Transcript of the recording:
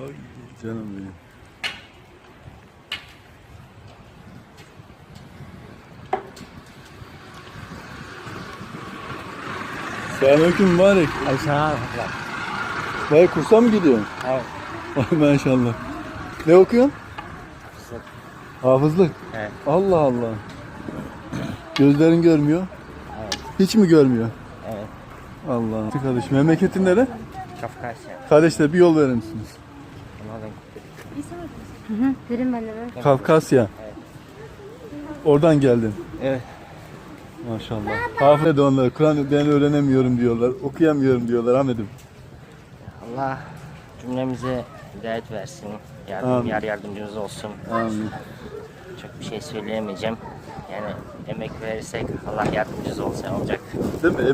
Ay canım benim. Selamünaleyküm mübarek. Sana Vay kursa mı gidiyorsun? Evet. Vay maşallah. Ne okuyorsun? Hafızlık. Evet. Allah Allah. Gözlerin görmüyor. Evet. Hiç mi görmüyor? Evet. Allah. Kardeş memleketin nere? Kafkasya. Kardeşler bir yol verir misiniz? Hı hı. Verin ben de. Kafkasya. Evet. Oradan geldin. Evet. Maşallah. Hafız de onlar. Kur'an ben öğrenemiyorum diyorlar. Okuyamıyorum diyorlar Ahmet'im. Allah cümlemize hidayet versin. Yardım, Amin. yar yardımcımız olsun. Amin. Çok bir şey söyleyemeyeceğim. Yani emek verirsek Allah yardımcımız olsa olacak. Değil mi?